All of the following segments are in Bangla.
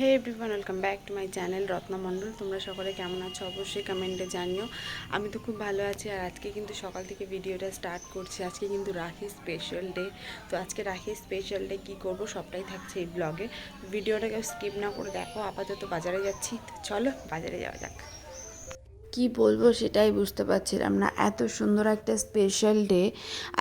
Hey everyone welcome back to my channel Ratnamondal তোমরা সকলে কেমন আছো? অবশ্যই কমেন্টে জানিও। আমি তো খুব ভালো আছি আর আজকে কিন্তু সকাল থেকে ভিডিওটা স্টার্ট করছি। আজকে কিন্তু রাখি স্পেশাল ডে তো আজকে রাখি স্পেশাল ডে কী করব সবটাই থাকছে এই ব্লগে ভিডিওটাকে স্কিপ না করে দেখো, আপাতত বাজারে যাচ্ছি। চলো বাজারে যাওয়া যাক। কি বলব সেটাই বুঝতে পারছিলাম না। এত সুন্দর একটা স্পেশাল ডে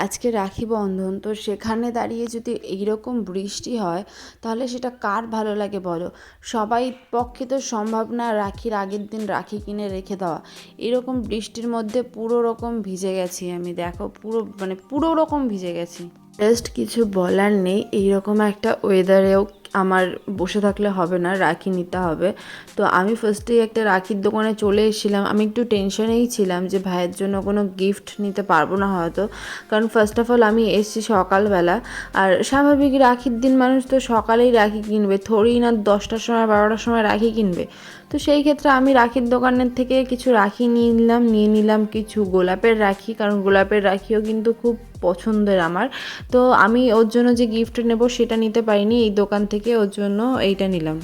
আজকে রাখি বন্ধন। তো সেখানে দাঁড়িয়ে যদি এইরকম বৃষ্টি হয়, তাহলে সেটা কার ভালো লাগে বলো? সবাই পক্ষে তো সম্ভব না রাখির আগের দিন রাখি কিনে রেখে দেওয়া। এরকম বৃষ্টির মধ্যে পুরো রকম ভিজে গেছি আমি, দেখো পুরো মানে পুরো রকম ভিজে গেছি। জাস্ট কিছু বলার নেই, এইরকম একটা ওয়েদারেও আমার বসে থাকলে হবে না, রাখি নিতে হবে। তো আমি ফার্স্টেই একটা রাখির দোকানে চলে এসেছিলাম। আমি একটু টেনশনেই ছিলাম যে ভাইয়ের জন্য কোনো গিফট নিতে পারব না হয়তো। কারণ ফার্স্ট অফ অল আমি এসেছি সকালবেলা। আর স্বাভাবিক রাখির দিন মানুষ তো সকালেই রাখি কিনবে। থোড়েই না দশটার সময়, বারোটার সময় রাখি কিনবে। তো সেই ক্ষেত্রে আমি রাখির দোকানের থেকে কিছু রাখি নিয়ে নিলাম নিয়ে নিলাম কিছু গোলাপের রাখি। কারণ গোলাপের রাখিও কিন্তু খুব পছন্দের আমার। তো আমি ওর জন্য যে গিফট নেব সেটা নিতে পারিনি, এই দোকান থেকে ওর জন্য এইটা নিলাম।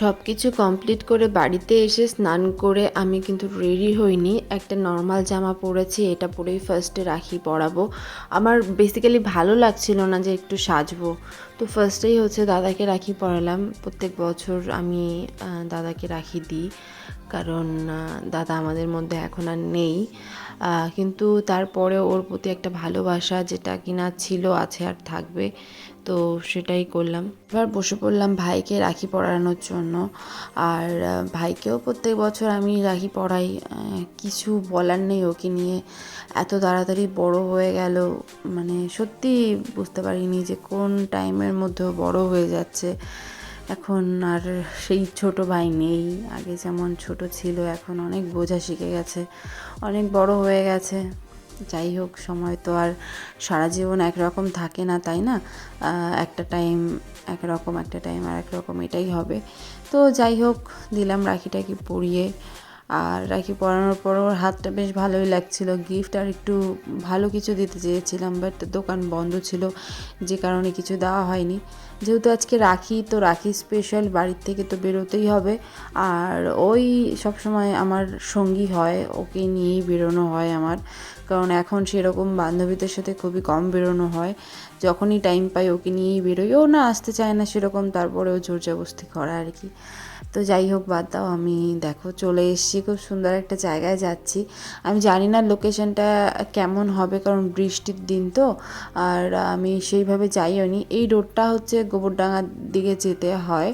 সব কিছু কমপ্লিট করে বাড়িতে এসে স্নান করে আমি কিন্তু রেডি হইনি। একটা নর্মাল জামা পরেছি, এটা পরেই ফার্স্টে রাখি পরাবো। আমার বেসিক্যালি ভালো লাগছিল না যে একটু সাজবো। তো ফার্স্টেই হচ্ছে দাদাকে রাখি পরালাম। প্রত্যেক বছর আমি দাদাকে রাখি দিই। কারণ দাদা আমাদের মধ্যে এখন আর নেই। কিন্তু তারপরে ওর প্রতি একটা ভালোবাসা যেটা কিনা ছিল আছে আর থাকবে তো সেটাই করলাম। এবার বসে পড়লাম ভাইকে রাখি পরানোর জন্য। আর ভাইকেও প্রত্যেক বছর আমি রাখি আহ, কিছু বলার নেই ওকে নিয়ে। এত তাড়াতাড়ি বড় হয়ে গেল মানে সত্যি বুঝতে পারিনি যে কোন টাইমের মধ্যেও বড় হয়ে যাচ্ছে। এখন আর সেই ছোট ভাই নেই। আগে যেমন ছোট ছিল, এখন অনেক বোঝা শিখে গেছে, অনেক বড় হয়ে গেছে। যাই হোক, সময় তো আর সারা জীবন একরকম থাকে না, তাই না? একটা টাইম একরকম, একটা টাইম আর একরকম, এটাই হবে। তো যাই হোক, দিলাম রাখিটাকে পরিয়ে। আর রাখি পরানোর পর ওর হাতটা বেশ ভালোই লাগছিল। গিফট আর একটু ভালো কিছু দিতে চেয়েছিলাম বাট দোকান বন্ধ ছিল, যে কারণে কিছু দেওয়া হয়নি। যেহেতু আজকে রাখি, তো রাখি স্পেশাল বাড়ির থেকে তো বেরোতেই হবে। আর ওই সবসময় আমার সঙ্গী হয়, ওকে নিয়েই বেরোনো হয় আমার। কারণ এখন সেরকম বান্ধবীদের সাথে খুবই কম বেরোনো হয়। যখনই টাইম পাই ওকে নিয়েই বেরোই। ও না আসতে চায় না সেরকম, তারপরেও জোর জবস্তি করা আর কি। তো যাই হোক, বাদ দাও, আমি দেখো চলে এসেছি। খুব সুন্দর একটা জায়গায় যাচ্ছি। আমি জানি না লোকেশনটা কেমন হবে, কারণ বৃষ্টির দিন তো, আর আমি সেইভাবে যাইও নি এই রোডটা হচ্ছে গোবরডাঙ্গার দিকে যেতে হয়।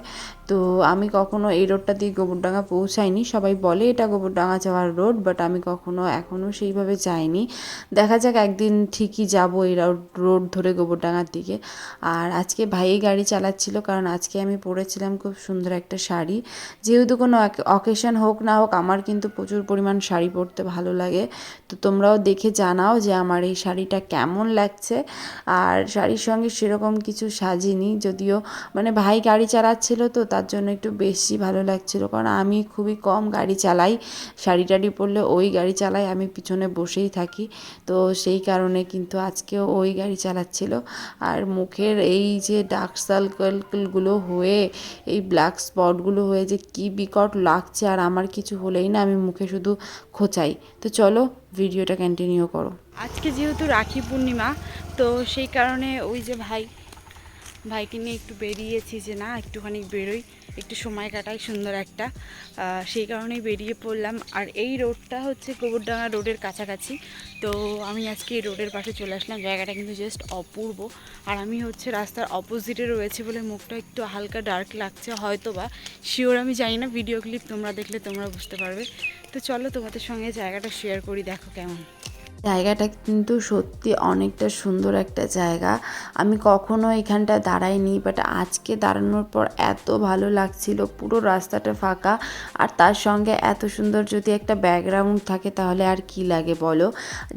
তো আমি কখনো এই রোডটা দিয়ে গোবরডাঙ্গা পৌঁছাইনি। সবাই বলে এটা গোবরডাঙ্গা যাওয়ার রোড বাট আমি কখনো এখনও সেইভাবে যাইনি। দেখা যাক একদিন ঠিকই যাব এই রোড ধরে গোবরডাঙ্গার দিকে। আর আজকে ভাই গাড়ি চালাচ্ছিল কারণ আজকে আমি পরেছিলাম খুব সুন্দর একটা শাড়ি। যেহেতু কোনো অকেশন হোক না হোক, আমার কিন্তু প্রচুর পরিমাণ শাড়ি পরতে ভালো লাগে। তো তোমরাও দেখে জানাও যে আমার এই শাড়িটা কেমন লাগছে। আর শাড়ির সঙ্গে সেরকম কিছু সাজিনি, যদিও মানে ভাই গাড়ি চালাচ্ছিল তো তার জন্য একটু বেশি ভালো লাগছিল। কারণ আমি খুবই কম গাড়ি চালাই, শাড়ি টাড়ি পরলে ওই গাড়ি চালাই আমি পিছনে বসেই থাকি। তো সেই কারণে কিন্তু আজকেও ওই গাড়ি চালাচ্ছিল। আর মুখের এই যে ডার্ক সার্কেলগুলো হয়ে, এই ব্ল্যাক স্পটগুলো হয়ে যে কি বিকট লাগছে আর আমার কিছু হলেই না আমি মুখে শুধু খোঁচাই। তো চলো ভিডিওটা কন্টিনিউ করো। আজকে যেহেতু রাখি পূর্ণিমা, তো সেই কারণে ওই যে ভাই ভাইকে নিয়ে একটু বেরিয়েছি যে না, একটুখানি বেরোই, একটু সময় কাটাই, সুন্দর একটা। সেই কারণেই বেরিয়ে পড়লাম। আর এই রোডটা হচ্ছে গোবরডাঙ্গা রোডের কাছাকাছি। তো আমি আজকে এই রোডের পাশে চলে আসলাম। জায়গাটা কিন্তু জাস্ট অপূর্ব। আর আমি হচ্ছে রাস্তার অপোজিটে রয়েছে বলে মুখটা একটু হালকা ডার্ক লাগছে হয়তো বা শিওর আমি জানি না ভিডিও ক্লিপ তোমরা দেখলে তোমরা বুঝতে পারবে। তো চলো তোমাদের সঙ্গে জায়গাটা শেয়ার করি, দেখো কেমন। জায়গাটা কিন্তু সত্যি অনেকটা সুন্দর একটা জায়গা। আমি কখনো এখানটা দাঁড়াইনি বাট আজকে দাঁড়ানোর পর এত ভালো লাগছিল, পুরো রাস্তাটা ফাঁকা। আর তার সঙ্গে এত সুন্দর যদি একটা ব্যাকগ্রাউন্ড থাকে, তাহলে আর কি লাগে বলো?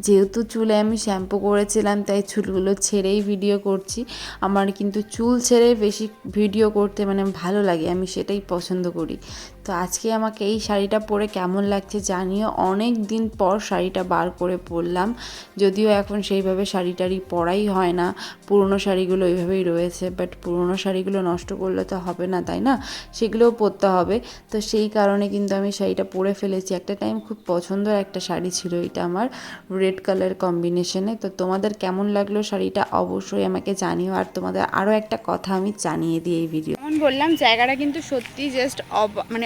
যেহেতু চুলে আমি শ্যাম্পু করেছিলাম, তাই চুলগুলো ছেড়েই ভিডিও করছি। আমার কিন্তু চুল ছেড়ে বেশি ভিডিও করতে মানে ভালো লাগে, আমি সেটাই পছন্দ করি। তো আজকে আমাকে এই শাড়িটা পরে কেমন লাগছে জানিও। অনেক দিন পর শাড়িটা বার করে পরলাম, যদিও এখন সেইভাবে শাড়ি টাড়ি পরাই হয় না। পুরনো শাড়িগুলো ওইভাবেই রয়েছে বাট পুরনো শাড়িগুলো নষ্ট করলে তো হবে না, তাই না? সেগুলোও পরতে হবে। তো সেই কারণে কিন্তু আমি শাড়িটা পরে ফেলেছি। একটা টাইম খুব পছন্দের একটা শাড়ি ছিল এটা আমার রেড কালার কম্বিনেশনে তো তোমাদের কেমন লাগল শাড়িটা অবশ্যই আমাকে জানিও। আর তোমাদের আরও একটা কথা আমি জানিয়ে দিই এই ভিডিও বললাম, জায়গাটা কিন্তু সত্যি জাস্ট মানে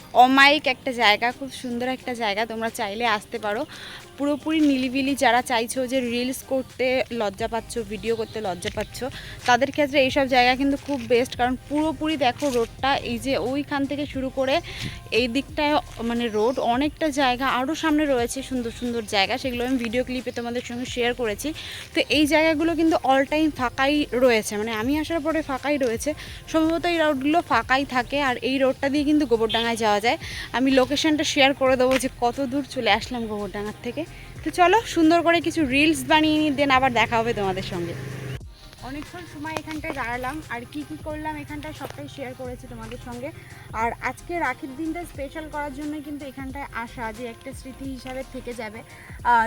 অমায়িক একটা জায়গা, খুব সুন্দর একটা জায়গা, তোমরা চাইলে আসতে পারো। পুরোপুরি নিলিবিলি যারা চাইছো যে রিলস করতে লজ্জা পাচ্ছ ভিডিও করতে লজ্জা পাচ্ছ, তাদের ক্ষেত্রে এইসব জায়গা কিন্তু খুব বেস্ট কারণ পুরোপুরি দেখো রোডটা এই যে ওইখান থেকে শুরু করে এই দিকটায় মানে রোড অনেকটা জায়গা আরও সামনে রয়েছে সুন্দর সুন্দর জায়গা, সেগুলো আমি ভিডিও ক্লিপে তোমাদের সঙ্গে শেয়ার করেছি। তো এই জায়গাগুলো কিন্তু অল টাইম ফাঁকাই রয়েছে মানে আমি আসার পরে ফাঁকাই রয়েছে। সম্ভবত এই রোডগুলো ফাঁকাই থাকে, আর এই রোডটা দিয়ে কিন্তু গোবরডাঙ্গায় যাওয়া যায়। আমি লোকেশনটা শেয়ার করে দেবো যে কত দূর চলে আসলাম গোবরডাঙ্গার থেকে। তো চলো সুন্দর করে কিছু রিলস বানিয়ে নিয়ে দেন আবার দেখা হবে তোমাদের সঙ্গে। অনেকক্ষণ সময় এখানটায় দাঁড়ালাম, আর কি কি করলাম এখানটায় সবটাই শেয়ার করেছি তোমাদের সঙ্গে। আর আজকে রাখির দিনটা স্পেশাল করার জন্য কিন্তু এখানটায় আসা, যে একটা স্মৃতি হিসাবে থেকে যাবে।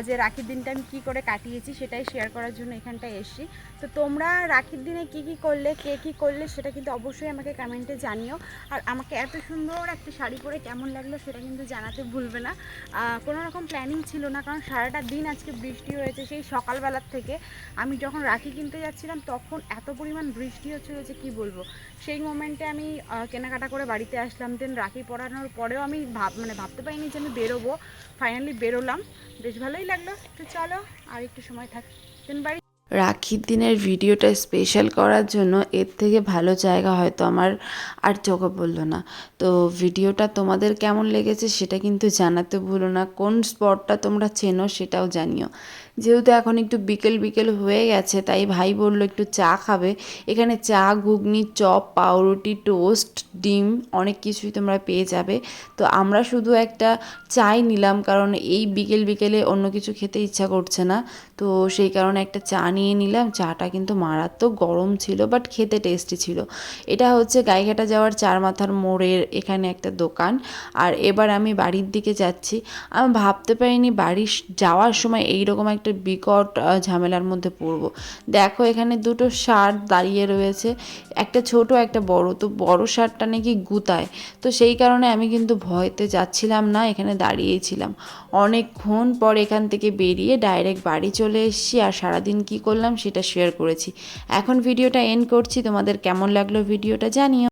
যে রাখির দিনটা আমি কী করে কাটিয়েছি সেটাই শেয়ার করার জন্য এখানটায় এসেছি। তো তোমরা রাখির দিনে কি কি করলে, কে কী করলে সেটা কিন্তু অবশ্যই আমাকে কমেন্টে জানিও। আর আমাকে এত সুন্দর একটা শাড়ি পরে কেমন লাগল সেটা কিন্তু জানাতে ভুলবে না। কোনো রকম প্ল্যানিং ছিল না, কারণ সারাটা দিন আজকে বৃষ্টি হয়েছে, সেই সকালবেলার থেকে আমি যখন রাখি কিনতে যাচ্ছিলাম তখন এত পরিমাণ বৃষ্টি হচ্ছিল যে কি বলব? সেই মোমেন্টে আমি কেনাকাটা করে বাড়িতে আসলাম। দেন রাখি পড়ানোর পরেও আমি ভাব মানে ভাবতে পারিনি যে আমি বেরোবো। ফাইনালি বেরোলাম। বেশ ভালোই লাগল। তো চলো আর একটু সময় থাক। দেন বাড়ি রাখির দিনের ভিডিওটা স্পেশাল করার জন্য এর থেকে ভালো জায়গা হয়তো আমার আর চোখে পড়ল না। তো ভিডিওটা তোমাদের কেমন লেগেছে সেটা কিন্তু জানাতে ভুলো না। কোন স্পটটা তোমরা চেনো সেটাও জানিও। যেহেতু এখন একটু বিকেল বিকেল হয়ে গেছে, তাই ভাই বলল একটু চা খাবে। এখানে চা, ঘুগনি, চপ, পাউরুটি, টোস্ট, ডিম অনেক কিছুই তোমরা পেয়ে যাবে। তো আমরা শুধু একটা চাই নিলাম, কারণ এই বিকেল, বিকেলে অন্য কিছু খেতে ইচ্ছা করছে না। তো সেই কারণে একটা চা নিয়ে নিলাম। চাটা কিন্তু মারাত্মক গরম ছিল বাট খেতে টেস্টি ছিল। এটা হচ্ছে গাইঘাটা যাওয়ার চার মাথার মোড়ের এখানে একটা দোকান। আর এবার আমি বাড়ির দিকে যাচ্ছি। আমি ভাবতে পারিনি বাড়ি যাওয়ার সময় এইরকম একটা বিকট ঝামেলার মধ্যে পড়ব। দেখো এখানে দুটো শার্ট দাঁড়িয়ে রয়েছে। একটা ছোট, একটা বড়। তো বড় শার্টটা নাকি গুতায়। তো সেই কারণে আমি কিন্তু ভয়তে যাচ্ছিলাম না, এখানে দাঁড়িয়েছিলাম। অনেকক্ষণ পর এখান থেকে বেরিয়ে ডাইরেক্ট বাড়ি চলে এসেছি। আর সারাদিন কি করলাম সেটা শেয়ার করেছি। এখন ভিডিওটা এন্ড করছি তোমাদের কেমন লাগল ভিডিওটা জানিও।